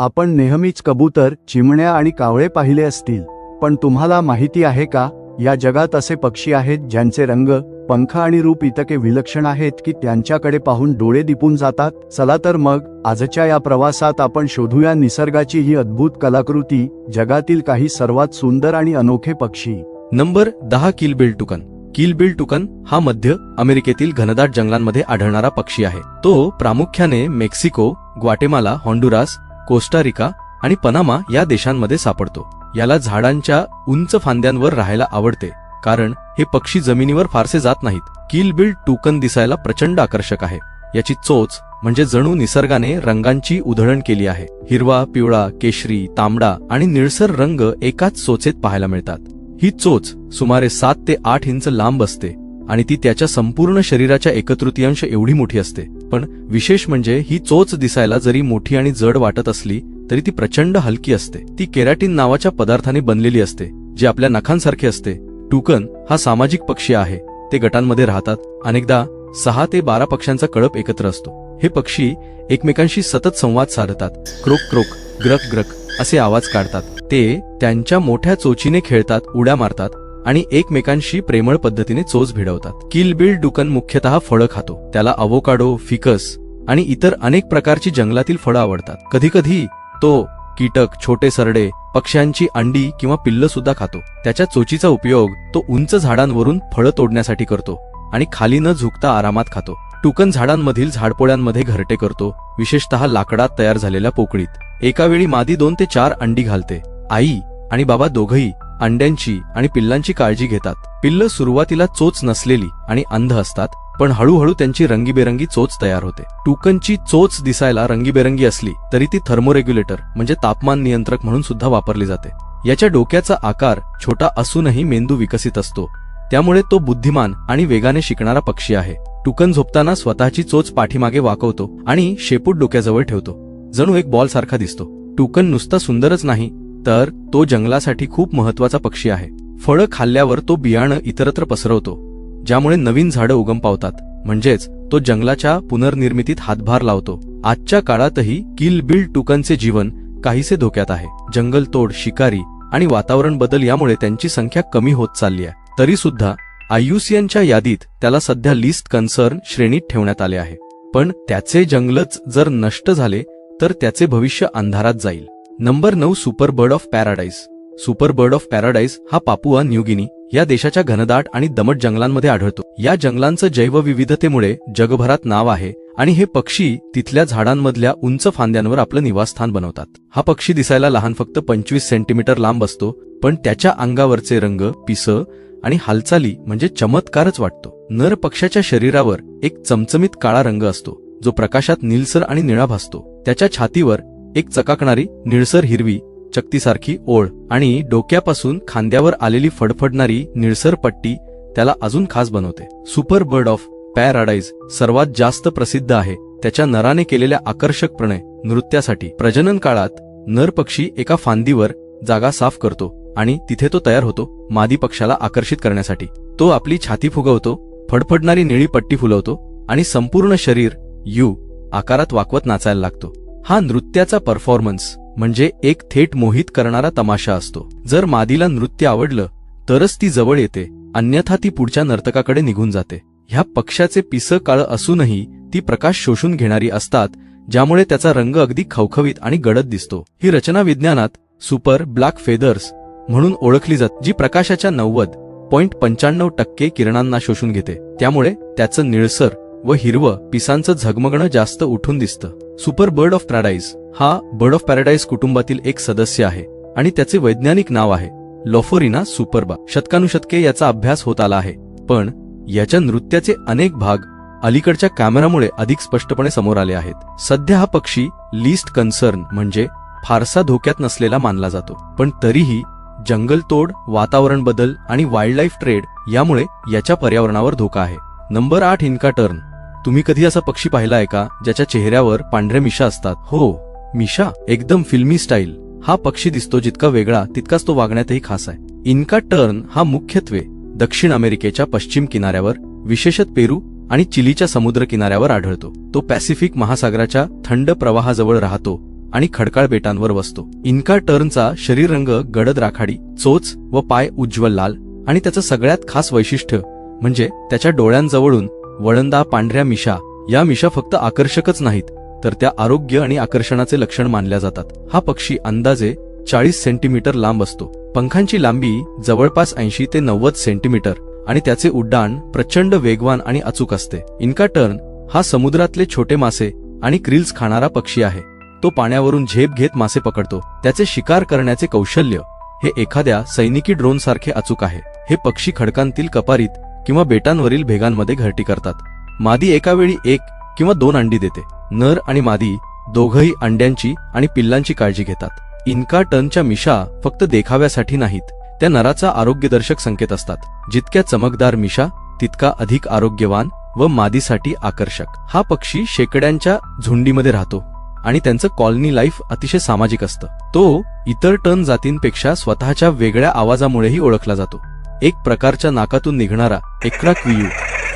आपण नेहमीच कबूतर चिमण्या आणि कावळे पाहिले असतील. पण तुम्हाला माहिती आहे का या जगात असे पक्षी आहेत ज्यांचे रंग पंख आणि रूप इतके विलक्षण आहेत की त्यांच्याकडे पाहून डोळे दिपून जातात. चला तर मग आजच्या या प्रवासात आपण शोधूया निसर्गाची ही अद्भुत कलाकृती जगातील काही सर्वात सुंदर आणि अनोखे पक्षी. नंबर दहा किलबिल टुकन किलबिल टुकन हा मध्य अमेरिकेतील घनदाट जंगलांमध्ये आढळणारा पक्षी आहे. तो प्रामुख्याने Mexico Guatemala Honduras Costa Rica आणि पनामा या देशांमध्ये सापडतो. याला झाडांच्या उंच फांद्यांवर राहायला आवडते कारण हे पक्षी जमिनीवर फारसे जात नाहीत. किलबिल टुकन दिसायला प्रचंड आकर्षक आहे. याची चोच म्हणजे जणू निसर्गाने रंगांची उधळण केली आहे. हिरवा पिवळा केशरी तांबडा आणि निळसर रंग एकाच चोचेत पाहायला मिळतात. ही चोच सुमारे सात ते आठ इंच लांब असते. आणि ती त्याच्या संपूर्ण शरीराच्या एकतृतीयांश एवढी मोठी असते. पण विशेष म्हणजे ही चोच दिसायला जरी मोठी आणि जड वाटत असली तरी ती प्रचंड हलकी असते. ती केराटीन नावाच्या पदार्थाने बनलेली असते जे आपल्या नखांसारखे असते. टुकन हा सामाजिक पक्षी आहे. ते गटांमध्ये राहतात. अनेकदा सहा ते बारा पक्ष्यांचा कळप एकत्र असतो. हे पक्षी एकमेकांशी सतत संवाद साधतात. क्रोक क्रोक ग्रक ग्रक असे आवाज काढतात. ते त्यांच्या मोठ्या चोचीने खेळतात उड्या मारतात. आणि एकमेकांशी प्रेमळ पद्धतीने चोच भिडवतात. किलबिल डुकन मुख्यतः फळं खातो. त्याला अवोकाडो फिकस आणि इतर अनेक प्रकारची जंगलातील फळं आवडतात. कधीकधी तो कीटक छोटे सरडे पक्ष्यांची अंडी किंवा पिल्ल सुद्धा खातो. त्याच्या चोचीचा उपयोग तो उंच झाडांवरून फळं तोडण्यासाठी करतो आणि खाली न झुकता आरामात खातो. टुकन झाडांमधील झाडपोळ्यांमध्ये घरटे करतो विशेषतः लाकडात तयार झालेल्या पोकळीत. एकावेळी मादी दोन ते चार अंडी घालते. आई आणि बाबा दोघही अंड्यांची आणि पिल्लांची काळजी घेतात. पिल्ल सुरुवातीला चोच नसलेली आणि अंध असतात पण हळूहळू त्यांची रंगीबेरंगी चोच तयार होते. टुकनची चोच दिसायला रंगीबेरंगी असली तरी ती थर्मोरेग्युलेटर म्हणजे तापमान नियंत्रक म्हणून सुद्धा वापरली जाते. याच्या डोक्याचा आकार छोटा असूनही मेंदू विकसित असतो. त्यामुळे तो बुद्धिमान आणि वेगाने शिकणारा पक्षी आहे. टुकन झोपताना स्वतःची चोच पाठीमागे वाकवतो आणि शेपूट डोक्याजवळ ठेवतो. जणू एक बॉल सारखा दिसतो. टुकन नुसता सुंदरच नाही तर तो जंगलासाठी खूप महत्त्वाचा पक्षी आहे. फळं खाल्ल्यावर तो बियाणं इतरत्र पसरवतो ज्यामुळे नवीन झाडं उगम पावतात. म्हणजेच तो जंगलाच्या पुनर्निर्मितीत हातभार लावतो. आजच्या काळातही किल बिल टुकनचे जीवन काहीसे धोक्यात आहे. जंगलतोड शिकारी आणि वातावरण बदल यामुळे त्यांची संख्या कमी होत चालली आहे. तरी सुद्धा आयुसीएनच्या यादीत त्याला सध्या लिस्ट कन्सर्न श्रेणीत ठेवण्यात आले आहे. पण त्याचे जंगलच जर नष्ट झाले तर त्याचे भविष्य अंधारात जाईल. नंबर नऊ super bird of paradise. Super bird of paradise हा पापुआ न्यूगिनी या देशाच्या घनदाट आणि दमट जंगलांमध्ये आढळतो. या जंगलांचं जैवविविधतेमुळे जगभरात नाव आहे आणि हे पक्षी तिथल्या झाडांमधल्या उंच फांद्यांवर आपलं निवासस्थान बनवतात. हा पक्षी दिसायला लहान फक्त पंचवीस सेंटीमीटर लांब असतो पण त्याच्या अंगावरचे रंग पिस आणि हालचाली म्हणजे चमत्कारच वाटतो. नर पक्षाच्या शरीरावर एक चमचमीत काळा रंग असतो जो प्रकाशात निलसर आणि निळा भासतो. त्याच्या छातीवर एक चकाकणारी निळसर हिरवी चक्तीसारखी ओळ आणि डोक्यापासून खांद्यावर आलेली फडफडणारी निळसर पट्टी त्याला अजून खास बनवते. सुपर बर्ड ऑफ पॅराडाईज सर्वात जास्त प्रसिद्ध आहे. त्याच्या नराने केलेल्या आकर्षक प्रणय नृत्यासाठी. प्रजनन काळात नर पक्षी एका फांदीवर जागा साफ करतो आणि तिथे तो तयार होतो मादी पक्षाला आकर्षित करण्यासाठी. तो आपली छाती फुगवतो फडफडणारी निळी पट्टी फुलवतो आणि संपूर्ण शरीर यू आकारात वाकवत नाचायला लागतो. हा नृत्याचा परफॉर्मन्स म्हणजे एक थेट मोहित करणारा तमाशा असतो. जर मादीला नृत्य आवडलं तरच ती जवळ येते अन्यथा ती पुढच्या नर्तकाकडे निघून जाते. ह्या पक्षाचे पिसं काळ असूनही ती प्रकाश शोषून घेणारी असतात ज्यामुळे त्याचा रंग अगदी खवखवीत आणि गडद दिसतो. ही रचना विज्ञानात सुपर ब्लॅक फेदर्स म्हणून ओळखली जात जी प्रकाशाच्या नव्वद पॉइंट पंच्याण्णव टक्के किरणांना शोषून घेते. त्यामुळे त्याचं निळसर व हिरवं पिसांचं झगमगणं जास्त उठून दिसतं. सुपर बर्ड ऑफ पॅराडाईज हा बर्ड ऑफ पॅराडाईज कुटुंबातील एक सदस्य आहे आणि त्याचे वैज्ञानिक नाव आहे लॉफोरिना सुपरबा. शतकानुशतके याचा अभ्यास होत आला आहे पण याच्या नृत्याचे अनेक भाग अलीकडच्या कॅमेरामुळे अधिक स्पष्टपणे समोर आले आहेत. सध्या हा पक्षी लिस्ट कन्सर्न म्हणजे फारसा धोक्यात नसलेला मानला जातो पण तरीही जंगलतोड वातावरण बदल आणि वाईल्डलाईफ ट्रेड यामुळे याच्या पर्यावरणावर धोका आहे. नंबर आठ इन्का टर्न. तुम्ही कधी असा पक्षी पाहिला आहे का ज्याच्या चेहऱ्यावर पांढऱ्या मिशा असतात? हो. मिशा? एकदम फिल्मी स्टाईल. हा पक्षी दिसतो जितका वेगळा तितकाच तो वागण्यातही खास आहे. इन्का टर्न हा मुख्यत्वे दक्षिण अमेरिकेच्या पश्चिम किनाऱ्यावर विशेषत पेरू आणि चिलीच्या समुद्र किनाऱ्यावर आढळतो. तो पॅसिफिक महासागराच्या थंड प्रवाहाजवळ राहतो आणि खडकाळ बेटांवर वसतो. इन्का टर्नचा शरीर रंग गडद राखाडी चोच व पाय उज्ज्वल लाल आणि त्याचं सगळ्यात खास वैशिष्ट्य म्हणजे त्याच्या डोळ्यांजवळून वळंदा पांढऱ्या मिशा या मिशा फक्त आकर्षकच नाहीत तर त्या आरोग्य आणि आकर्षणाचे लक्षण मानल्या जातात. हा पक्षी अंदाजे चाळीस सेंटीमीटर लांब असतो. पंखांची लांबी जवळपास ऐंशी ते नव्वद सेंटीमीटर आणि त्याचे उड्डाण प्रचंड वेगवान आणि अचूक असते. इन्का टर्न हा समुद्रातले छोटे मासे आणि क्रिल्स खाणारा पक्षी आहे. तो पाण्यावरून झेप घेत मासे पकडतो. त्याचे शिकार करण्याचे कौशल्य हे एखाद्या सैनिकी ड्रोन सारखे अचूक आहे. हे पक्षी खडकांतील कपारीत किंवा बेटांवरील भेगांमध्ये घरटी करतात. मादी एकावेळी एक किंवा दोन अंडी देते. नर आणि मादी दोघही अंड्यांची आणि पिल्लांची काळजी घेतात. इन्का टनच्या मिशा फक्त देखाव्यासाठी नाहीत त्या नराचा आरोग्यदर्शक संकेत असतात. जितक्या चमकदार मिशा तितका अधिक आरोग्यवान व मादीसाठी आकर्षक. हा पक्षी शेकड्यांच्या झुंडीमध्ये राहतो आणि त्यांचं कॉलनी लाईफ अतिशय सामाजिक असतं. तो इतर टन जातींपेक्षा स्वतःच्या वेगळ्या आवाजामुळेही ओळखला जातो. एक प्रकारच्या नाकातून निघणारा एकरा क्वियू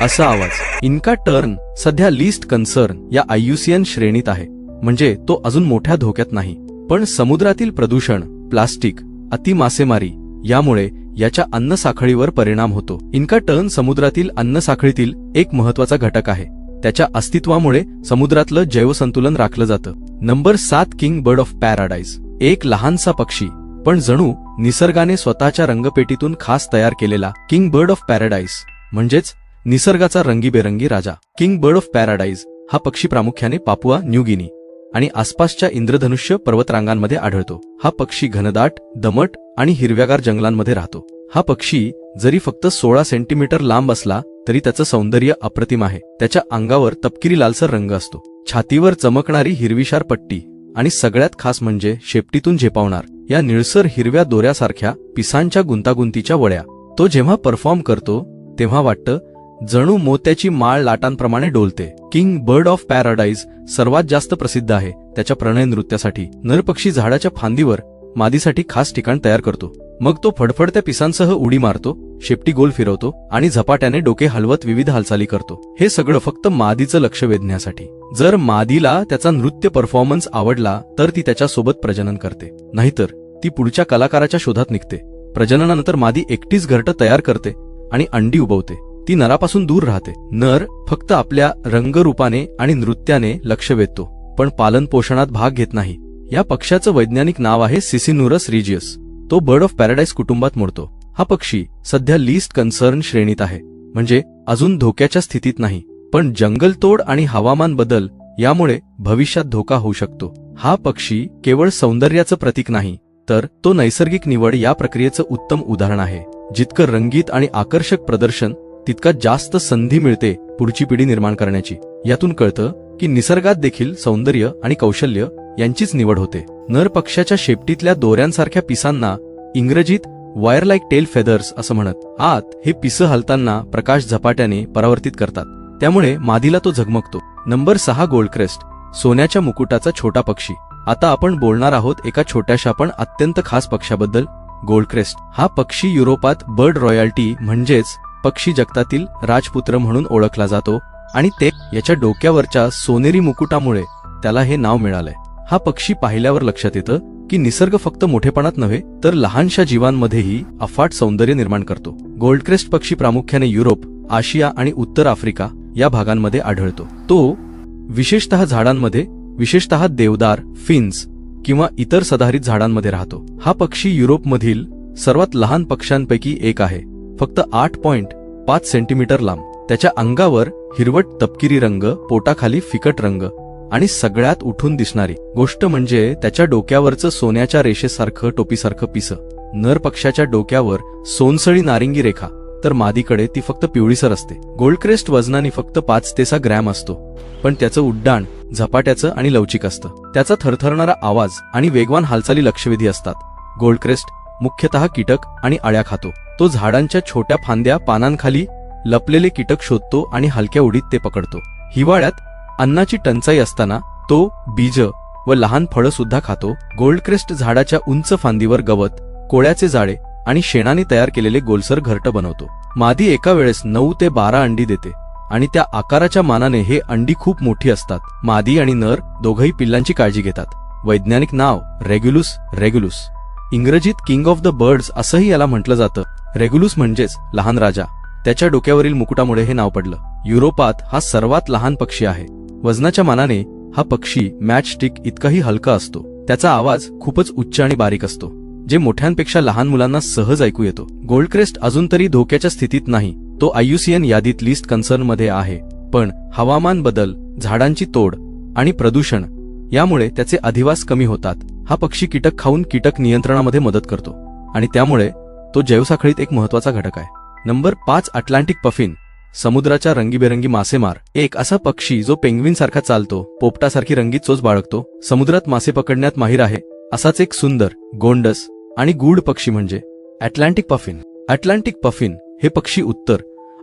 असा आवाज. इनका टर्न सध्या लिस्ट कन्सर्न या आययुसीएन श्रेणीत आहे. म्हणजे तो अजून मोठ्या धोक्यात नाही. पण समुद्रातील प्रदूषण प्लास्टिक अति मासेमारी यामुळे याच्या अन्न साखळीवर परिणाम होतो. इन्का टर्न समुद्रातील अन्न साखळीतील एक महत्त्वाचा घटक आहे. त्याच्या अस्तित्वामुळे समुद्रातलं जैवसंतुलन राखलं जातं. नंबर सात किंग बर्ड ऑफ पॅराडाईज एक लहानसा पक्षी पण जणू निसर्गाने स्वतःच्या रंगपेटीतून खास तयार केलेला किंग बर्ड ऑफ पॅराडाईज म्हणजेच निसर्गाचा रंगीबेरंगी राजा. किंग बर्ड ऑफ पॅराडाईज हा पक्षी प्रामुख्याने पापुआ न्यू गिनी आणि आसपासच्या इंद्रधनुष्य पर्वतरांगांमध्ये आढळतो. हा पक्षी घनदाट दमट आणि हिरव्यागार जंगलांमध्ये राहतो. हा पक्षी जरी फक्त सोळा सेंटीमीटर लांब असला तरी त्याचं सौंदर्य अप्रतिम आहे. त्याच्या अंगावर तपकिरी लालसर रंग असतो. छातीवर चमकणारी हिरवीशार पट्टी आणि सगळ्यात खास म्हणजे शेपटीतून झेपावणार. या निळसर हिरव्या दोऱ्यासारख्या पिसांच्या गुंतागुंतीच्या वळ्या तो जेव्हा परफॉर्म करतो तेव्हा वाटतं जणू मोत्याची माळ लाटांप्रमाणे डोलते. किंग बर्ड ऑफ पॅराडाईज सर्वात जास्त प्रसिद्ध आहे त्याच्या प्रणय नृत्यासाठी नरपक्षी झाडाच्या फांदीवर मादीसाठी खास ठिकाण तयार करतो. मग तो फडफडत्या पिसांसह उडी मारतो शेपटी गोल फिरवतो आणि झपाट्याने डोके हलवत विविध हालचाली करतो. हे सगळं फक्त मादीचं लक्ष वेधण्यासाठी. जर मादीला त्याचा नृत्य परफॉर्मन्स आवडला तर ती त्याच्यासोबत प्रजनन करते. नाहीतर ती पुढच्या कलाकाराच्या शोधात निघते. प्रजननानंतर मादी एकटीच घरटं तयार करते आणि अंडी उबवते. ती नरापासून दूर राहते. नर फक्त आपल्या रंगरूपाने आणि नृत्याने लक्ष वेधतो पण पालन पोषणात भाग घेत नाही. या पक्षाचं वैज्ञानिक नाव आहे सिसिनुरस रिजियस. तो बर्ड ऑफ पॅराडाईज कुटुंबात मोडतो. हा पक्षी सध्या लिस्ट कन्सर्न श्रेणीत आहे. म्हणजे अजून धोक्याच्या स्थितीत नाही. पण जंगलतोड आणि हवामान बदल यामुळे भविष्यात धोका होऊ शकतो. हा पक्षी केवळ सौंदर्याचं प्रतीक नाही तर तो नैसर्गिक निवड या प्रक्रियेचं उत्तम उदाहरण आहे. जितकं रंगीत आणि आकर्षक प्रदर्शन तितका जास्त संधी मिळते पुढची पिढी निर्माण करण्याची. यातून कळतं की निसर्गात देखील सौंदर्य आणि कौशल्य यांचीच निवड होते. नर पक्षाच्या शेपटीतल्या दोऱ्यांसारख्या पिसांना इंग्रजीत वायर लाईक टेल फेदर्स असं म्हणत. आत हे पिसं हलताना प्रकाश झपाट्याने परावर्तित करतात. त्यामुळे मादीला तो झगमगतो. नंबर सहा गोल्डक्रेस्ट सोन्याच्या मुकुटाचा छोटा पक्षी. आता आपण बोलणार आहोत एका छोट्याशा पण अत्यंत खास पक्षाबद्दल. गोल्डक्रेस्ट हा पक्षी युरोपात बर्ड रॉयल्टी म्हणजेच पक्षी जगतातील राजपुत्र म्हणून ओळखला जातो आणि ते याच्या डोक्यावरच्या सोनेरी मुकुटामुळे त्याला हे नाव मिळालंय. हा पक्षी पाहिल्यावर लक्षात येतं की निसर्ग फक्त मोठेपणात नव्हे तर लहानशा जीवांमध्येही अफाट सौंदर्य निर्माण करतो. गोल्डक्रेस्ट पक्षी प्रामुख्याने युरोप आशिया आणि उत्तर आफ्रिका या भागांमध्ये आढळतो. तो विशेषतः झाडांमध्ये विशेषतः देवदार फिन्स किंवा इतर सदाहरित झाडांमध्ये राहतो. हा पक्षी युरोपमधील सर्वात लहान पक्ष्यांपैकी एक आहे. फक्त आठ पॉइंट पाच सेंटीमीटर लांब. त्याच्या अंगावर हिरवट तपकिरी रंग पोटाखाली फिकट रंग आणि सगळ्यात उठून दिसणारी गोष्ट म्हणजे त्याच्या डोक्यावरचं सोन्याच्या रेषेसारखं टोपीसारखं पिसं. नर पक्षाच्या डोक्यावर सोनसळी नारिंगी रेखा. तर मादीकडे ती फक्त पिवळीसर असते. गोल्डक्रेस्ट वजनाने फक्त पाच ते सहा ग्रॅम असतो. पण त्याचं उड्डाण झपाट्याचं आणि लवचिक असतं. त्याचा थरथरणारा आवाज आणि वेगवान हालचाली लक्षवेधी असतात. गोल्डक्रेस्ट मुख्यतः कीटक आणि अळ्या खातो. तो झाडांच्या छोट्या फांद्या पानांखाली लपलेले कीटक शोधतो आणि हलक्या उडीत ते पकडतो. हिवाळ्यात अन्नाची टंचाई असताना तो बीज व लहान फळं सुद्धा खातो. गोल्डक्रेस्ट झाडाच्या उंच फांदीवर गवत कोळ्याचे जाळे आणि शेणाने तयार केलेले गोलसर घरट बनवतो. मादी एका वेळेस नऊ ते बारा अंडी देते आणि त्या आकाराच्या मानाने हे अंडी खूप मोठी असतात. मादी आणि नर दोघही पिल्लांची काळजी घेतात. वैज्ञानिक नाव रेग्युलुस रेग्युलुस. इंग्रजीत किंग ऑफ द बर्ड्स असंही याला म्हटलं जातं. रेग्युलुस म्हणजेच लहान राजा. त्याच्या डोक्यावरील मुकुटामुळे हे नाव पडलं. युरोपात हा सर्वात लहान पक्षी आहे. वजनाच्या मानाने हा पक्षी मॅच स्टिक इतकाही हलका असतो. त्याचा आवाज खूपच उच्च आणि बारीक असतो जे मोठ्यांपेक्षा लहान मुलांना सहज ऐकू येतो. गोल्डक्रेस्ट अजून तरी धोक्याच्या स्थितीत नाही. तो आयुसीएन यादीत लिस्ट कन्सर्नमध्ये आहे पण हवामान बदल झाडांची तोड आणि प्रदूषण यामुळे त्याचे अधिवास कमी होतात. हा पक्षी कीटक खाऊन कीटक नियंत्रणामध्ये मदत करतो आणि त्यामुळे तो जैवसाखळीत एक महत्त्वाचा घटक आहे. नंबर पाच अटलांटिक पफिन. समुद्राच्या रंगीबेरंगी मासेमार एक असा पक्षी जो पेंग्विनसारखा चालतो पोपटासारखी रंगीत चोच बाळगतो समुद्रात मासे पकडण्यात माहीर आहे असाच एक सुंदर गोंडस आणि गूढ पक्षी म्हणजे अटलांटिक पफिन. अटलांटिक पफिन हे पक्षी उत्तर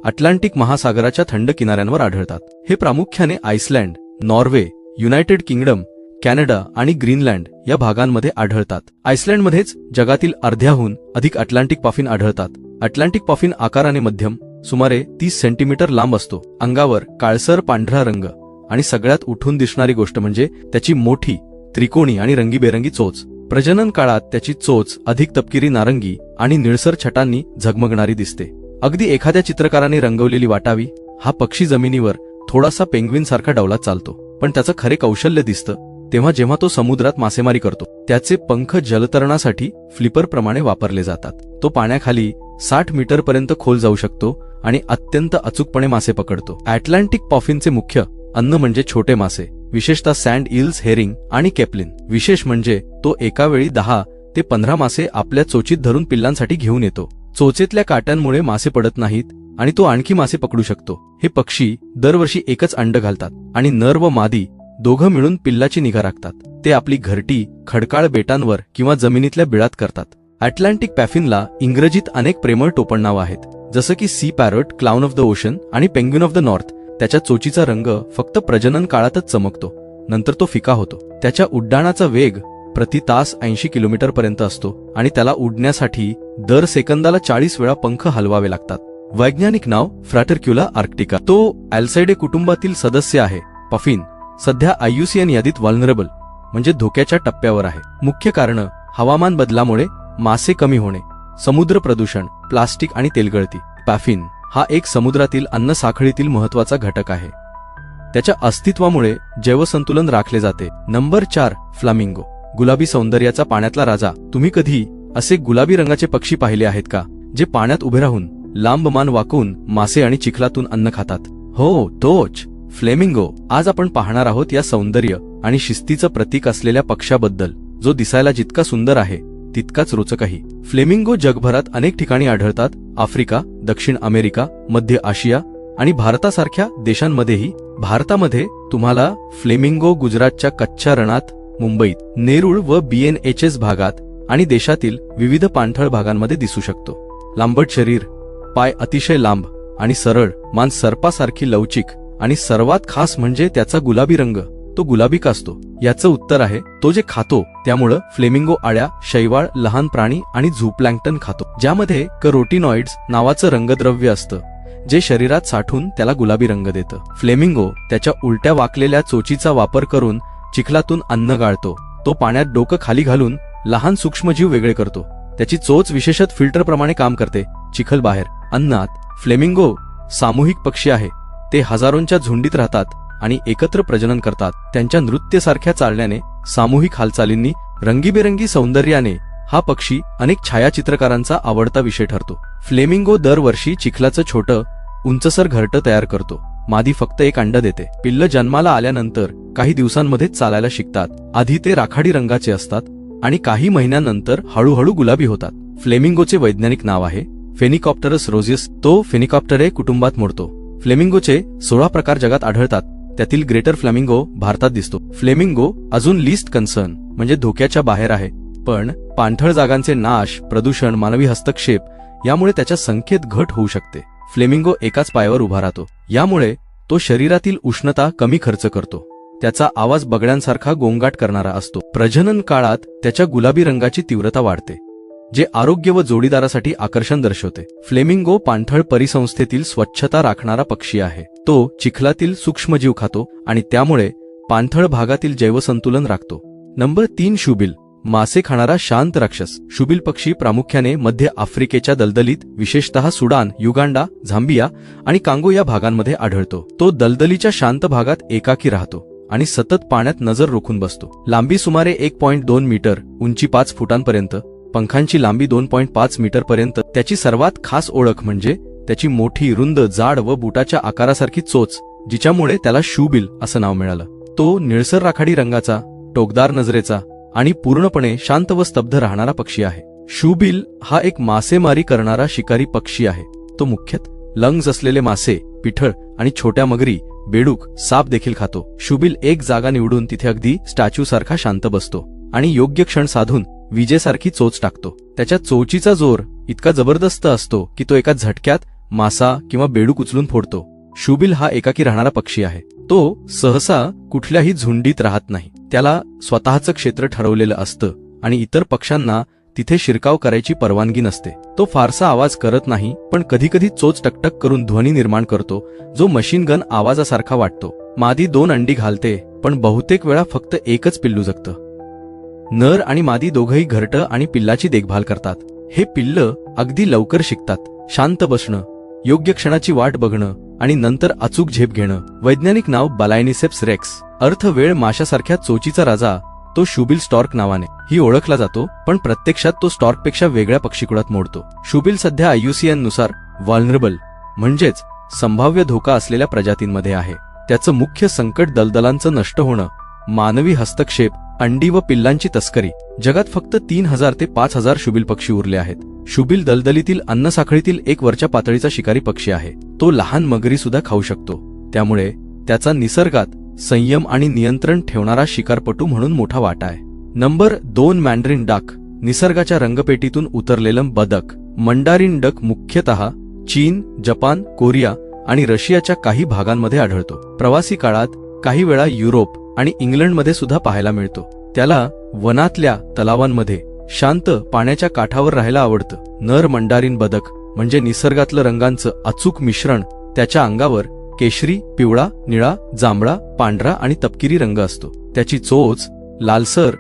अटलांटिक महासागराच्या थंड किनाऱ्यांवर आढळतात. हे प्रामुख्याने Iceland Norway United Kingdom Canada आणि ग्रीनलँड या भागांमध्ये आढळतात. आइसलँडमध्येच जगातील अर्ध्याहून अधिक अटलांटिक पॉफिन आढळतात. अटलांटिक पॉफिन आकाराने मध्यम सुमारे तीस सेंटीमीटर लांब असतो. अंगावर काळसर पांढरा रंग आणि सगळ्यात उठून दिसणारी गोष्ट म्हणजे त्याची मोठी त्रिकोणी आणि रंगीबेरंगी चोच. प्रजनन काळात त्याची चोच अधिक तपकिरी नारंगी आणि निळसर छटांनी झगमगणारी दिसते. अगदी एखाद्या चित्रकाराने रंगवलेली वाटावी हा पक्षी जमिनीवर थोडासा पेंग्विन सारखा डौलात चालतो. पण त्याचं खरे कौशल्य दिसतं. तेव्हा जेव्हा तो समुद्रात मासेमारी करतो त्याचे पंख जलतरणासाठी फ्लिपरप्रमाणे वापरले जातात. तो पाण्याखाली साठ मीटर पर्यंत खोल जाऊ शकतो आणि अत्यंत अचूकपणे मासे पकडतो. अटलांटिक पॉफिनचे मुख्य अन्न म्हणजे छोटे मासे विशेषतः सँड इल्स हेरिंग आणि केपलिन विशेष म्हणजे तो एका वेळी दहा ते पंधरा मासे आपल्या चोचीत धरून पिल्लांसाठी घेऊन येतो. चोचेतल्या काट्यांमुळे मासे पडत नाहीत आणि तो आणखी मासे पकडू शकतो. हे पक्षी दरवर्षी एकच अंड घालतात आणि नर व मादी दोघं मिळून पिल्लाची निगा राखतात. ते आपली घरटी खडकाळ बेटांवर किंवा जमिनीतल्या बिळात करतात. अटलांटिक पॅफिनला इंग्रजीत अनेक प्रेमळ टोपणनावं आहेत जसं की sea parrot clown of the ocean आणि पेंग्विन ऑफ द नॉर्थ. त्याच्या चोचीचा रंग फक्त प्रजनन काळातच चमकतो नंतर तो फिका होतो. त्याच्या उड्डाणाचा वेग प्रति तास ऐंशी किलोमीटर पर्यंत असतो आणि त्याला उडण्यासाठी दर सेकंदाला चाळीस वेळा पंख हलवावे लागतात. वैज्ञानिक नाव फ्रॅटरक्युला आर्क्टिका. तो अल्साइडे कुटुंबातील सदस्य आहे. पफिन सध्या आयुसीएन यादीत वल्नरेबल म्हणजे धोक्याच्या टप्प्यावर आहे. मुख्य कारण हवामान बदलामुळे मासे कमी होणे समुद्र प्रदूषण प्लास्टिक आणि तेलगळती पॅफिन हा एक समुद्रातील अन्न साखळीतील महत्त्वाचा घटक आहे. त्याच्या अस्तित्वामुळे जैवसंतुलन राखले जाते. नंबर चार फ्लामिंगो. गुलाबी सौंदर्याचा पाण्यातला राजा. तुम्ही कधी असे गुलाबी रंगाचे पक्षी पाहिले आहेत का जे पाण्यात उभे राहून लांब मान वाकून मासे आणि चिखलातून अन्न खातात? हो तोच. फ्लेमिंगो. आज आपण पाहणार आहोत या सौंदर्य आणि शिस्तीचं प्रतीक असलेल्या पक्षाबद्दल जो दिसायला जितका सुंदर आहे तितकाच रोचकही. फ्लेमिंगो जगभरात अनेक ठिकाणी आढळतात आफ्रिका दक्षिण अमेरिका मध्य आशिया आणि भारतासारख्या देशांमध्येही. भारतामध्ये तुम्हाला फ्लेमिंगो गुजरातच्या कच्च्या रणात मुंबईत नेरूळ व बीएनएचएस भागात आणि देशातील विविध पाणथळ भागांमध्ये दिसू शकतो. लांबट शरीर पाय अतिशय लांब आणि सरळ मान सर्पासारखी लवचिक आणि सर्वात खास म्हणजे त्याचा गुलाबी रंग. तो गुलाबी का असतो याचं उत्तर आहे तो जे खातो त्यामुळं फ्लेमिंगो आळ्या शैवाळ लहान प्राणी आणि झूप्लँक्टन खातो. ज्यामध्ये करोटिनॉइड्स नावाचं रंगद्रव्य असतं जे शरीरात साठून त्याला गुलाबी रंग देतं. फ्लेमिंगो त्याच्या उलट्या वाकलेल्या चोचीचा वापर करून चिखलातून अन्न गाळतो. तो पाण्यात डोकं खाली घालून लहान सूक्ष्मजीव वेगळे करतो. त्याची चोच विशेषत फिल्टरप्रमाणे काम करते चिखल बाहेर. अन्नात फ्लेमिंगो सामूहिक पक्षी आहे. ते हजारोंच्या झुंडीत राहतात आणि एकत्र प्रजनन करतात. त्यांच्या नृत्यसारख्या चालण्याने सामूहिक हालचालींनी रंगीबेरंगी सौंदर्याने हा पक्षी अनेक छायाचित्रकारांचा आवडता विषय ठरतो. फ्लेमिंगो दरवर्षी चिखलाचं छोटं उंचसर घरटं तयार करतो. मादी फक्त एक अंड देते. पिल्ल जन्माला आल्यानंतर काही दिवसांमध्येच चालायला शिकतात. आधी ते राखाडी रंगाचे असतात आणि काही महिन्यानंतर हळूहळू गुलाबी होतात. फ्लेमिंगोचे वैज्ञानिक नाव आहे फेनिकॉप्टरस रोजियस तो फेनिकॉप्टरे कुटुंबात मोडतो. फ्लेमिंगोचे सोळा प्रकार जगात आढळतात. त्यातील ग्रेटर फ्लेमिंगो भारतात दिसतो. फ्लेमिंगो अजून लिस्ट कन्सर्न म्हणजे धोक्याच्या बाहेर आहे. पण पाणथळ जागांचे नाश प्रदूषण मानवी हस्तक्षेप यामुळे त्याच्या संख्येत घट होऊ शकते. फ्लेमिंगो एकाच पायावर उभा राहतो. यामुळे तो शरीरातील उष्णता कमी खर्च करतो. त्याचा आवाज बगड्यांसारखा गोंगाट करणारा असतो. प्रजनन काळात त्याच्या गुलाबी रंगाची तीव्रता वाढते. जे आरोग्य व जोडीदारासाठी आकर्षण दर्शवते. फ्लेमिंगो पाणथळ परिसंस्थेतील स्वच्छता राखणारा पक्षी आहे. तो चिखलातील सूक्ष्मजीव खातो आणि त्यामुळे पाणथळ भागातील जैवसंतुलन राखतो. नंबर तीन शुबिल. मासे खाणारा शांत राक्षस. शुबिल पक्षी प्रामुख्याने मध्य आफ्रिकेच्या दलदलीत विशेषतः सुडान युगांडा झांबिया आणि कांगो या भागांमध्ये आढळतो. तो दलदलीच्या शांत भागात एकाकी राहतो आणि सतत पाण्यात नजर रोखून बसतो. लांबी सुमारे एक पॉइंट दोन मीटर उंची पाच फुटांपर्यंत पंखांची लांबी दोन पॉइंट पाच मीटर पर्यंत त्याची सर्वात खास ओळख म्हणजे त्याची मोठी रुंद जाड व बुटाच्या आकारासारखी चोच जिच्यामुळे त्याला शूबिल असं नाव मिळालं. तो निळसर राखाडी रंगाचा टोकदार नजरेचा आणि पूर्णपणे शांत व स्तब्ध राहणारा पक्षी आहे. शूबिल हा एक मासेमारी करणारा शिकारी पक्षी आहे. तो मुख्यत लंग्स असलेले मासे पिठळ आणि छोट्या मगरी बेडूक साप देखील खातो. शुबिल एक जागा निवडून तिथे अगदी स्टॅच्यू सारखा शांत बसतो आणि योग्य क्षण साधून विजेसारखी चोच टाकतो. त्याच्या चोचीचा जोर इतका जबरदस्त असतो की तो एका झटक्यात मासा किंवा बेडूक उचलून फोडतो. शुबिल हा एकाकी राहणारा पक्षी आहे. तो सहसा कुठल्याही झुंडीत राहत नाही. त्याला स्वतःचं क्षेत्र ठरवलेलं असतं आणि इतर पक्ष्यांना तिथे शिरकाव करायची परवानगी नसते. तो फारसा आवाज करत नाही पण कधीकधी चोच टकटक करून ध्वनी निर्माण करतो जो मशीन गन आवाजासारखा वाटतो. मादी दोन अंडी घालते पण बहुतेक वेळा फक्त एकच पिल्लू जगतं. नर आणि मादी दोघंही घरटं आणि पिल्लाची देखभाल करतात. हे पिल्ल अगदी लवकर शिकतात. शांत बसणं योग्य क्षणाची वाट बघणं आणि नंतर अचूक झेप घेणं. वैज्ञानिक नाव बलायनिसेप्स रेक्स. अर्थ वेळ माशासारख्या चोचीचा राजा तो शुबिल स्टॉर्क नावाने. ही ओळखला जातो पण प्रत्यक्षात तो स्टॉर्कपेक्षा वेगळ्या पक्षीकुळात मोडतो. शुबिल सध्या आयुसीएननुसार वॉल्नरेबल म्हणजेच संभाव्य धोका असलेल्या प्रजातींमध्ये आहे. त्याचं मुख्य संकट दलदलांचं नष्ट होणं मानवी हस्तक्षेप अंडी व पिल्लांची तस्करी. जगात फक्त तीन हजार ते पाच हजार शुबिल पक्षी उरले आहेत. शुबिल दलदलीतील अन्नसाखळीतील एक वरच्या पातळीचा शिकारी पक्षी आहे. तो लहान मगरी सुद्धा खाऊ शकतो. त्यामुळे त्याचा निसर्गात संयम आणि नियंत्रण ठेवणारा शिकारपटू म्हणून मोठा वाटा आहे. नंबर दोन मॅन्ड्रिन डाक निसर्गाच्या रंगपेटीतून उतरलेलं बदक. मंडारिन डक मुख्यतः चीन जपान कोरिया आणि रशियाच्या काही भागांमध्ये आढळतो. प्रवासी काळात काही वेळा युरोप आणि इंग्लंडमध्ये सुद्धा पाहायला मिळतो. त्याला वनातल्या तलावांमध्ये शांत पाण्याच्या काठावर राहायला आवडतं. नर मंडारीन बदक म्हणजे निसर्गातलं रंगांचं अचूक मिश्रण त्याच्या अंगावर केशरी पिवळा निळा जांभळा पांढरा आणि तपकिरी रंग असतो. त्याची चोच लालसर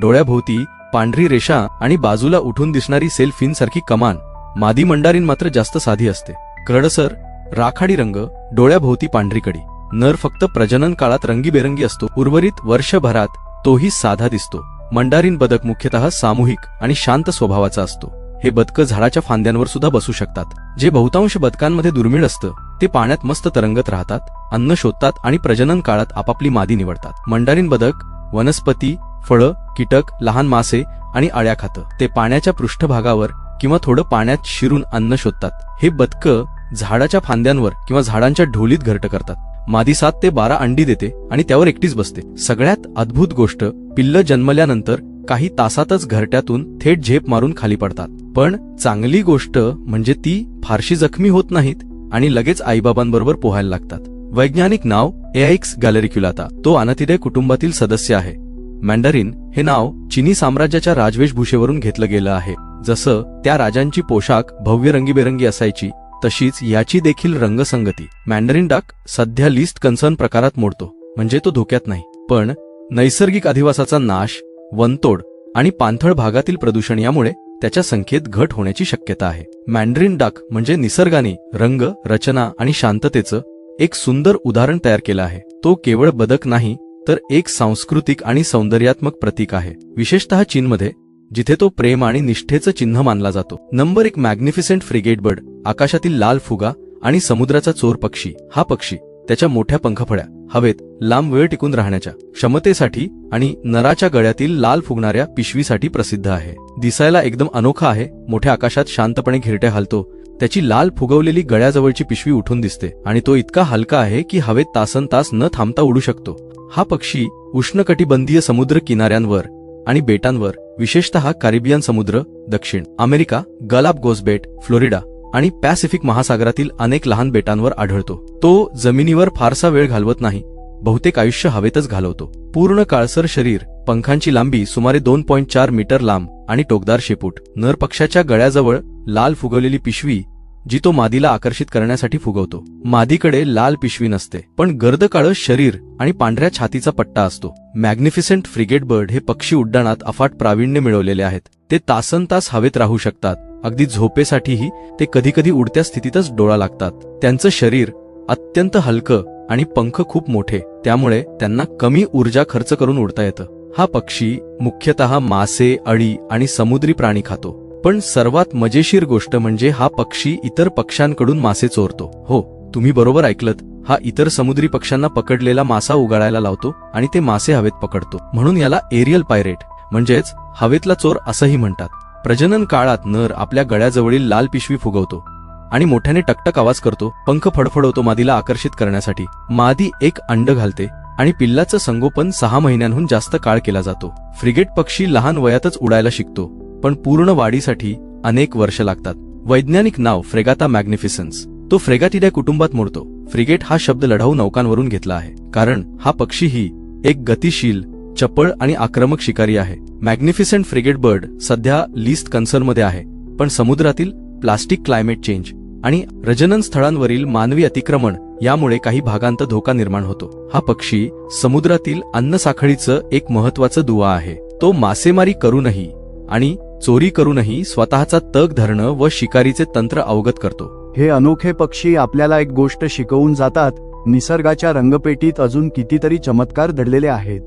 डोळ्याभोवती पांढरी रेषा आणि बाजूला उठून दिसणारी सेल सारखी कमान मादी मंडारीन मात्र जास्त साधी असते. क्रडसर राखाडी रंग डोळ्याभोवती पांढरीकडी. नर फक्त प्रजनन काळात रंगीबेरंगी असतो. उर्वरित वर्षभरात तोही साधा दिसतो. मंडारीन बदक मुख्यतः सामूहिक आणि शांत स्वभावाचा असतो. हे बदकं झाडाच्या फांद्यांवर सुद्धा बसू शकतात. जे बहुतांश बदकांमध्ये दुर्मिळ असतं ते पाण्यात मस्त तरंगत राहतात अन्न शोधतात आणि प्रजनन काळात आपापली मादी निवडतात. मंडारीन बदक वनस्पती फळं कीटक लहान मासे आणि अळ्या खातं. ते पाण्याच्या पृष्ठभागावर किंवा थोडं पाण्यात शिरून अन्न शोधतात. हे बदकं झाडाच्या फांद्यांवर किंवा झाडांच्या ढोलीत घरट करतात. मादी सात ते बारा अंडी देते आणि त्यावर एकटीच बसते. सगळ्यात अद्भुत गोष्ट पिल्ल जन्मल्यानंतर काही तासातच घरट्यातून थेट झेप मारून खाली पडतात. पण चांगली गोष्ट म्हणजे ती फारशी जखमी होत नाहीत आणि लगेच आईबाबांबरोबर पोहायला लागतात. वैज्ञानिक नाव एआयक्स गॅलरिक्युलाता. तो अनथिदय कुटुंबातील सदस्य आहे. मँडरिन हे नाव चिनी साम्राज्याच्या राजवेशभूषेवरून घेतलं गेलं आहे. जसं त्या राजांची पोशाख भव्य रंगीबेरंगी असायची तशीच याची देखील रंगसंगती. मॅन्डरिन डाक सध्या लिस्ट कन्सर्न प्रकारात मोडतो म्हणजे तो धोक्यात नाही. पण नैसर्गिक अधिवासाचा नाश वनतोड आणि पाणथळ भागातील प्रदूषण यामुळे त्याच्या संख्येत घट होण्याची शक्यता आहे. मॅन्ड्रिन डाक म्हणजे निसर्गाने रंग रचना आणि शांततेचं एक सुंदर उदाहरण तयार केलं आहे. तो केवळ बदक नाही तर एक सांस्कृतिक आणि सौंदर्यात्मक प्रतीक आहे. विशेषतः चीनमध्ये जिथे तो प्रेम आणि निष्ठेचं चिन्ह मानला जातो. नंबर एक मॅग्निफिसेंट फ्रिगेट बर्ड आकाशातील लाल फुगा आणि समुद्राचा चोर पक्षी. हा पक्षी त्याच्या मोठ्या पंखफळ्या हवेत लांब वेळ टिकून राहण्याच्या क्षमतेसाठी आणि नराच्या गळ्यातील लाल फुगणाऱ्या पिशवीसाठी प्रसिद्ध आहे. दिसायला एकदम अनोखा आहे मोठ्या आकाशात शांतपणे घिरट्या हलतो त्याची लाल फुगवलेली गळ्याजवळची पिशवी उठून दिसते आणि तो इतका हलका आहे की हवेत तासन तास न थांबता उडू शकतो. हा पक्षी उष्णकटिबंधीय समुद्र किनाऱ्यांवर आणि बेटांवर विशेषतः कॅरिबियन समुद्र दक्षिण अमेरिका गलाब बेट फ्लोरिडा आणि पॅसिफिक महासागरातील अनेक लहान बेटांवर आढळतो. तो जमिनीवर फारसा वेळ घालवत नाही बहुतेक आयुष्य हवेतच घालवतो. पूर्ण काळसर शरीर पंखांची लांबी सुमारे दोन पॉईंट चार मीटर लांब आणि टोकदार शेपूट नर पक्षाच्या गळ्याजवळ लाल फुगवलेली पिशवी जी तो मादीला आकर्षित करण्यासाठी फुगवतो. मादीकडे लाल पिशवी नसते पण गर्द काळं शरीर आणि पांढऱ्या छातीचा पट्टा असतो. मॅग्निफिसेंट फ्रिगेट बर्ड हे पक्षी उड्डाणात अफाट प्रावीण्य मिळवलेले आहेत. ते तासन तास हवेत राहू शकतात. अगदी झोपेसाठीही ते कधीकधी उडत्या स्थितीतच डोळा लागतात. त्यांचं शरीर अत्यंत हलकं आणि पंख खूप मोठे त्यामुळे त्यांना कमी ऊर्जा खर्च करून उडता येतं. हा पक्षी मुख्यतः मासे अळी आणि समुद्री प्राणी खातो. पण सर्वात मजेशीर गोष्ट म्हणजे हा पक्षी इतर पक्ष्यांकडून मासे चोरतो. हो तुम्ही बरोबर ऐकलत. हा इतर समुद्री पक्ष्यांना पकडलेला मासा उगाळायला लावतो आणि ते मासे हवेत पकडतो. म्हणून याला एरियल पायरेट म्हणजेच हवेतला चोर असंही म्हणतात. प्रजनन काळात नर आपल्या गळ्याजवळील लाल पिशवी फुगवतो आणि मोठ्याने टकटक आवाज करतो पंख फडफडवतो मादीला आकर्षित करण्यासाठी. मादी एक अंड घालते आणि पिल्लाचं संगोपन सहा महिन्यांहून जास्त काळ केला जातो. फ्रिगेट पक्षी लहान वयातच उडायला शिकतो. पण पूर्ण वाढीसाठी अनेक वर्ष लागतात. वैज्ञानिक नाव फ्रेगाता मॅग्निफिसन्स. तो फ्रेगाटिड्या कुटुंबात मोडतो. फ्रिगेट हा शब्द लढाऊ नौकांवरून घेतला आहे. कारण हा पक्षी ही एक गतिशील चपळ आणि आक्रमक शिकारी आहे. मॅग्निफिसंट फ्रिगेट बर्ड सध्या लिस्ट कन्सर्नमध्ये आहे. पण समुद्रातील प्लास्टिक क्लायमेट चेंज आणि रजनन स्थळांवरील मानवी अतिक्रमण यामुळे काही भागांत धोका निर्माण होतो. हा पक्षी समुद्रातील अन्न साखळीचं एक महत्वाचं दुवा आहे. तो मासेमारी करूनही आणि चोरी करूनही स्वतःचा तग धरणं व शिकारीचे तंत्र अवगत करतो. हे अनोखे पक्षी आपल्याला एक गोष्ट शिकवून जातात निसर्गाच्या रंगपेटीत अजून कितीतरी चमत्कार दडलेले आहेत.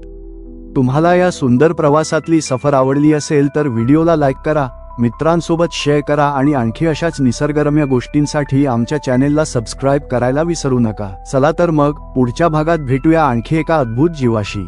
तुम्हाला या सुंदर प्रवासातली सफर आवडली असेल तर व्हिडिओला लाईक करा मित्रांसोबत शेअर करा आणि आणखी अशाच निसर्गरम्य गोष्टींसाठी आमच्या चॅनेलला सबस्क्राईब करायला विसरू नका. चला तर मग पुढच्या भागात भेटूया आणखी एका अद्भुत जीवाशी.